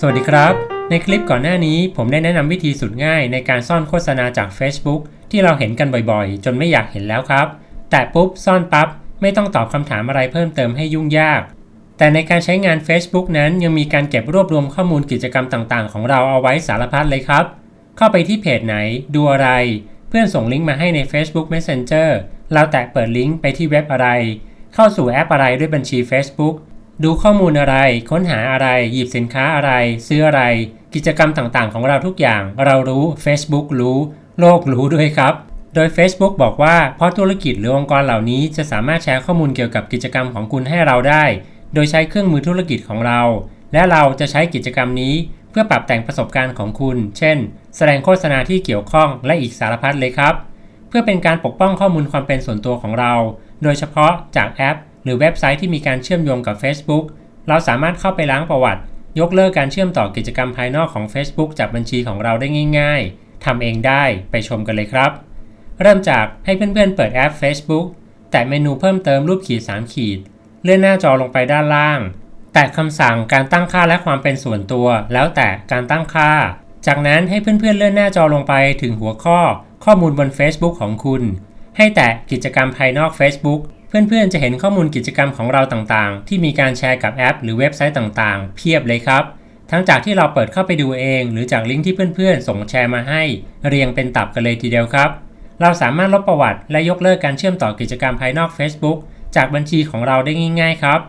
สวัสดีครับ ในคลิปก่อนหน้านี้ผมได้แนะนำวิธีสุดง่ายในการซ่อนโฆษณาจาก Facebook ที่เราเห็นกันบ่อยๆ จนไม่อยากเห็นแล้วครับ แต่ปุ๊บซ่อนปั๊บไม่ต้องตอบคำถามอะไรเพิ่มเติมให้ยุ่งยาก แต่ในการใช้งาน Facebook นั้นยังมีการเก็บรวบรวมข้อมูลกิจกรรมต่างๆ ของเราเอาไว้สารพัดเลยครับ เข้าไปที่เพจไหนดูอะไร เพื่อนส่งลิงก์มาให้ใน Facebook Messenger เราแตะเปิดลิงก์ไปที่เว็บอะไร เข้าสู่แอปอะไรด้วยบัญชี Facebook ดูข้อมูลอะไร ค้นหาอะไร หยิบสินค้าอะไร ซื้ออะไร กิจกรรมต่างๆ ของเราทุกอย่าง เรารู้ Facebook รู้ โลกรู้ด้วยครับ โดย Facebook บอกว่า เพราะธุรกิจหรือองค์กรเหล่านี้จะสามารถแชร์ข้อมูลเกี่ยวกับกิจกรรมของคุณให้เราได้ โดยใช้เครื่องมือธุรกิจของเรา และเราจะใช้กิจกรรมนี้ เพื่อปรับแต่งประสบการณ์ของคุณ เช่น แสดงโฆษณาที่เกี่ยวข้องและอีกสารพัดเลยครับ เพื่อเป็นการปกป้องข้อมูลความเป็นส่วนตัวของเรา โดยเฉพาะจากแอป หรือเว็บไซต์ที่มีการเชื่อมโยงกับ Facebook เราสามารถเข้าไปล้างประวัติ ยกเลิกการเชื่อมต่อกิจกรรมภายนอกของ Facebook จากบัญชีของเราได้ง่าย ๆทำเองได้ไปชมกันเลยครับ เริ่มจากให้เพื่อนๆเปิดแอป Facebook แตะเมนูเพิ่มเติมรูปขีด 3 ขีด เลื่อนหน้าจอลงไปด้านล่าง แตะคำสั่งการตั้งค่าและความเป็นส่วนตัว แล้วแตะการตั้งค่า จากนั้นให้เพื่อนๆเลื่อนหน้าจอลงไปถึงหัวข้อ ข้อมูลบน Facebook ของคุณ ให้แตะกิจกรรมภายนอก Facebook เพื่อนๆ จะเห็นข้อมูลกิจกรรมของเราต่างๆ ที่มีการแชร์กับแอป หรือเว็บไซต์ต่างๆ เพียบเลยครับ ทั้งจากที่เราเปิดเข้าไปดูเอง หรือจากลิงก์ที่เพื่อนๆ ส่งแชร์มาให้ เรียงเป็นตับกันเลยทีเดียวครับ เราสามารถลบประวัติและยกเลิกการเชื่อมต่อกิจกรรมภายนอก Facebook จากบัญชีของเราได้ง่าย ๆ ครับ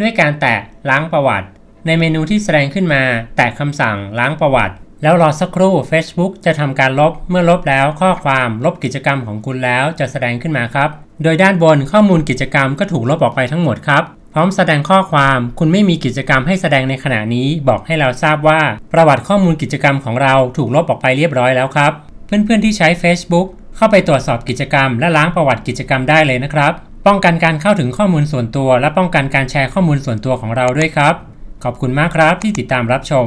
ด้วยการแตะล้างประวัติ ในเมนูที่แสดงขึ้นมา แตะคำสั่งล้างประวัติ แล้วรอสักครู่ Facebook จะทำการลบ เมื่อลบแล้วข้อความลบกิจกรรมของคุณแล้วจะแสดงขึ้นมาครับ โดยด้านบนข้อมูลกิจกรรมก็ถูกลบออกไปทั้งหมดครับ พร้อมแสดงข้อความคุณไม่มีกิจกรรมให้แสดงในขณะนี้ บอกให้เราทราบว่า ประวัติข้อมูลกิจกรรมของเราถูกลบออกไปเรียบร้อยแล้วครับ เพื่อนๆที่ใช้ Facebook เข้าไปตรวจสอบกิจกรรม และล้างประวัติกิจกรรมได้เลยนะครับ ป้องกันการเข้าถึงข้อมูลส่วนตัว และป้องกันการแชร์ข้อมูลส่วนตัวของเราด้วยครับ ขอบคุณมากครับที่ติดตามรับชม